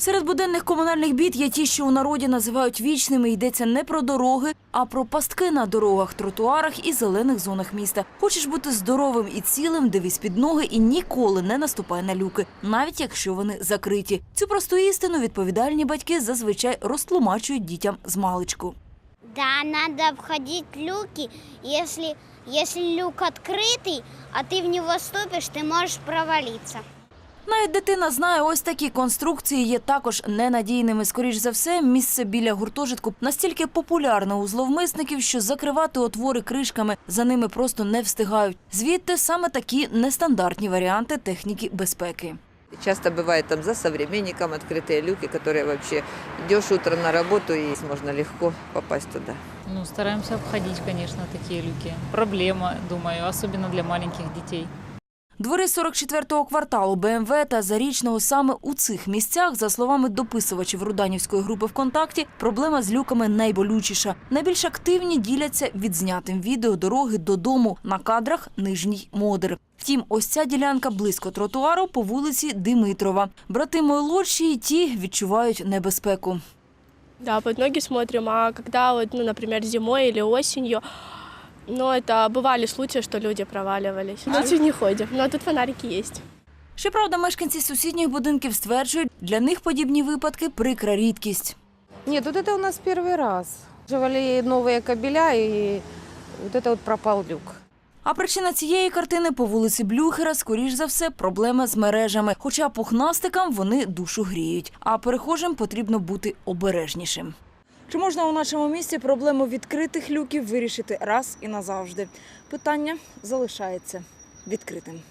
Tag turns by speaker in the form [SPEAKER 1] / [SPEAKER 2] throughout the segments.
[SPEAKER 1] Серед буденних комунальних бід є ті, що у народі називають вічними. Йдеться не про дороги, а про пастки на дорогах, тротуарах і зелених зонах міста. Хочеш бути здоровим і цілим, дивись під ноги і ніколи не наступай на люки, навіть якщо вони закриті. Цю просту істину відповідальні батьки зазвичай розтлумачують дітям з маличку.
[SPEAKER 2] Да, надо входить в люки. Если, если люк открытый, а ты в него ступишь, ты можешь провалиться.
[SPEAKER 1] Навіть дитина знає, ось такі конструкції є також ненадійними. Скоріш за все, місце біля гуртожитку настільки популярне у зловмисників, що закривати отвори кришками за ними просто не встигають. Звідти саме такі нестандартні варіанти техніки безпеки.
[SPEAKER 3] Часто бывает там за современником открытые люки, которые вообще идешь утром на работу и можно легко попасть туда.
[SPEAKER 4] Ну, стараемся обходить, конечно, такие люки. Проблема, думаю, особенно для маленьких детей.
[SPEAKER 1] Двори 44-го кварталу БМВ та Зарічного саме у цих місцях, за словами дописувачів Руданівської групи ВКонтакті, проблема з люками найболючіша. Найбільш активні діляться відзнятим відео дороги додому на кадрах Нижній Модер. Втім, ось ця ділянка близько тротуару по вулиці Димитрова. Брати молодші і ті відчувають небезпеку.
[SPEAKER 5] Да, под ноги смотрим, а вот, ну, например, зимой или осенью, ну, это бывали случаи, что люди проваливались. Ночью не ходим, но тут фонарики есть.
[SPEAKER 1] Щоправда, мешканці сусідніх будинків стверджують, для них подібні випадки прикра рідкість.
[SPEAKER 6] Нет, вот это у нас первый раз. Живали новые кабеля, и вот это вот пропал люк.
[SPEAKER 1] А причина цієї картини по вулиці Блюхера, скоріш за все, проблема з мережами. Хоча пухнастикам вони душу гріють, а перехожим потрібно бути обережнішим. Чи можна у нашому місті проблему відкритих люків вирішити раз і назавжди? Питання залишається відкритим.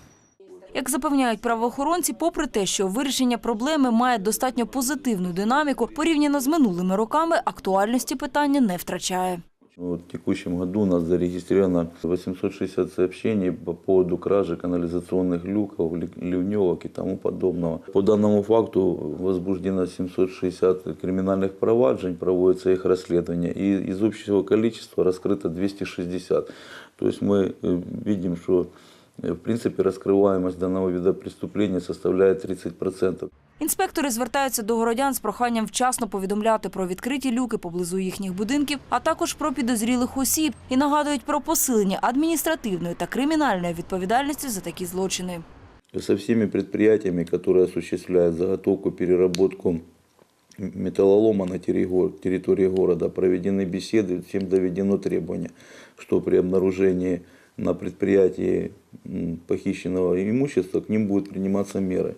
[SPEAKER 1] Як запевняють правоохоронці, попри те, що вирішення проблеми має достатньо позитивну динаміку, порівняно з минулими роками, актуальності питання не втрачає.
[SPEAKER 7] Вот в текущем году у нас зарегистрировано 860 сообщений по поводу кражи канализационных люков, ли- ливневок и тому подобного. По данному факту возбуждено 760 криминальных проваджень, проводится их расследование. И из общего количества раскрыто 260. То есть мы э, видим, что э, в принципе раскрываемость данного вида преступления составляет 30%.
[SPEAKER 1] Інспектори звертаються до городян з проханням вчасно повідомляти про відкриті люки поблизу їхніх будинків, а також про підозрілих осіб і нагадують про посилення адміністративної та кримінальної відповідальності за такі злочини.
[SPEAKER 7] со всеми предприятиями, которые осуществляют заготовку, переработку металлолома на терриго- территории города, проведены беседы, всем доведено требование, что при обнаружении на предприятии м, похищенного имущества к ним будут приниматься меры.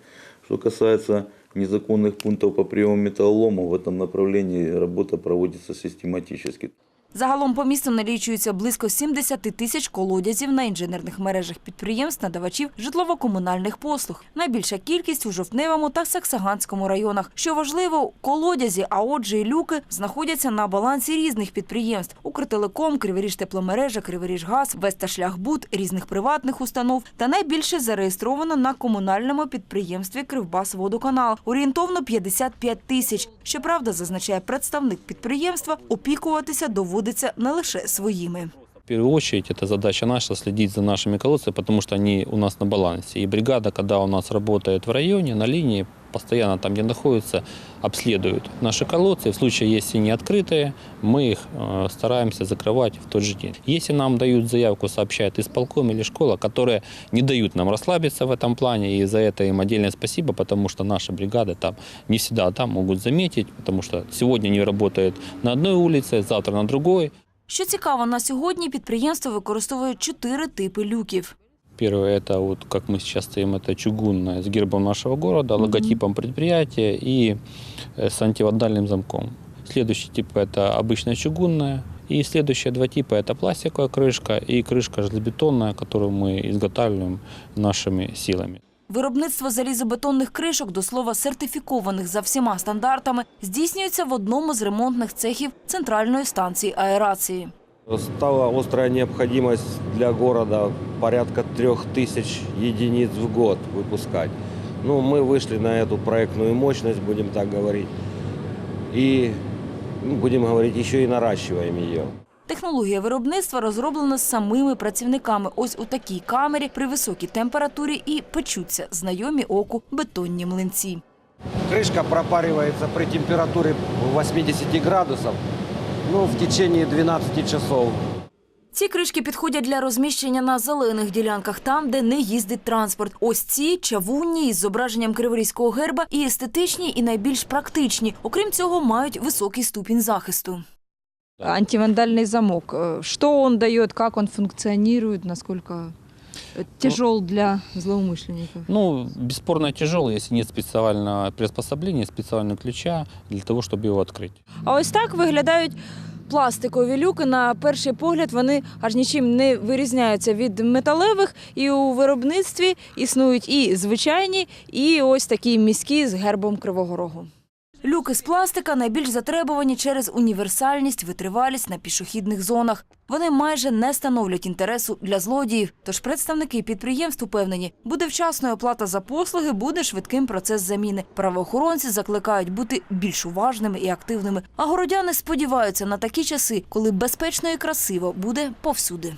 [SPEAKER 7] Что касается незаконных пунктов по приему металлолома, в этом направлении работа проводится систематически.
[SPEAKER 1] Загалом по місту налічується близько 70 тисяч колодязів на інженерних мережах підприємств, надавачів житлово-комунальних послуг. Найбільша кількість у Жовтневому та Саксаганському районах. Що важливо, колодязі, а отже і люки, знаходяться на балансі різних підприємств: Укртелеком, Криворіж тепломережа, Криворіжгаз, Весташлягбуд, різних приватних установ. Та найбільше зареєстровано на комунальному підприємстві Кривбасводоканал. Орієнтовно 55 тисяч. Щоправда, зазначає представник підприємства, опікуватися доводиться не лише своїми.
[SPEAKER 8] В первую очередь, это задача наша следить за нашими колодцами, потому что они у нас на балансе. И бригада, когда у нас работает в районе, на линии, постоянно там, где находится, обследуют наши колодцы. В случае, если не открытые, мы их э, стараемся закрывать в тот же день. Если нам дают заявку, сообщает исполком или школа, которые не дают нам расслабиться в этом плане, и за это им отдельное спасибо, потому что наши бригады там не всегда там могут заметить, потому что сегодня они работают на одной улице, завтра на другой.
[SPEAKER 1] Що цікаво, на сьогодні підприємство використовує чотири типи люків.
[SPEAKER 8] Первое, это вот как мы сейчас стоим, это чугунная с гербом нашего города, логотипом предприятия и э, с антивандальным замком. Следующий тип это обычная чугунная. И следующие два типа это пластиковая крышка и крышка железобетонная, которую мы изготавливаем нашими силами.
[SPEAKER 1] Виробництво залізобетонних кришок, до слова, сертифікованих за всіма стандартами, здійснюється в одному з ремонтних цехів центральної станції аерації.
[SPEAKER 9] Стала острая необходимость для города порядка трех тысяч единиц в год выпускать. Ну, мы вышли на эту проектную мощность, будем так говорить. И, ну, будем говорить, еще и наращиваем ее.
[SPEAKER 1] Технологія виробництва розроблена самими працівниками. Ось у такій камері при високій температурі і печуться знайомі оку бетонні млинці.
[SPEAKER 9] Крышка пропаривается при температуре 80 градусов ну, в течение 12 часов.
[SPEAKER 1] Ці кришки підходять для розміщення на зелених ділянках, там, де не їздить транспорт. Ось ці чавунні із зображенням криворізького герба і естетичні, і найбільш практичні. Окрім цього, мають високий ступінь захисту.
[SPEAKER 6] Антивандальный замок. Э, Что он дает, как он функционирует, насколько э, тяжел для злоумышленников?
[SPEAKER 8] Ну, бесспорно тяжелый, если нет специального приспособления, специального ключа для того, чтобы его открыть.
[SPEAKER 6] А ось так виглядають пластикові люки. На перший погляд вони аж нічим не вирізняються від металевих. І у виробництві існують і звичайні, і ось такі міські з гербом Кривого Рогу.
[SPEAKER 1] Люки з пластика найбільш затребувані через універсальність, витривалість на пішохідних зонах. Вони майже не становлять інтересу для злодіїв. Тож представники підприємств упевнені, буде вчасною оплата за послуги, буде швидким процес заміни. Правоохоронці закликають бути більш уважними і активними. А городяни сподіваються на такі часи, коли безпечно і красиво буде повсюди.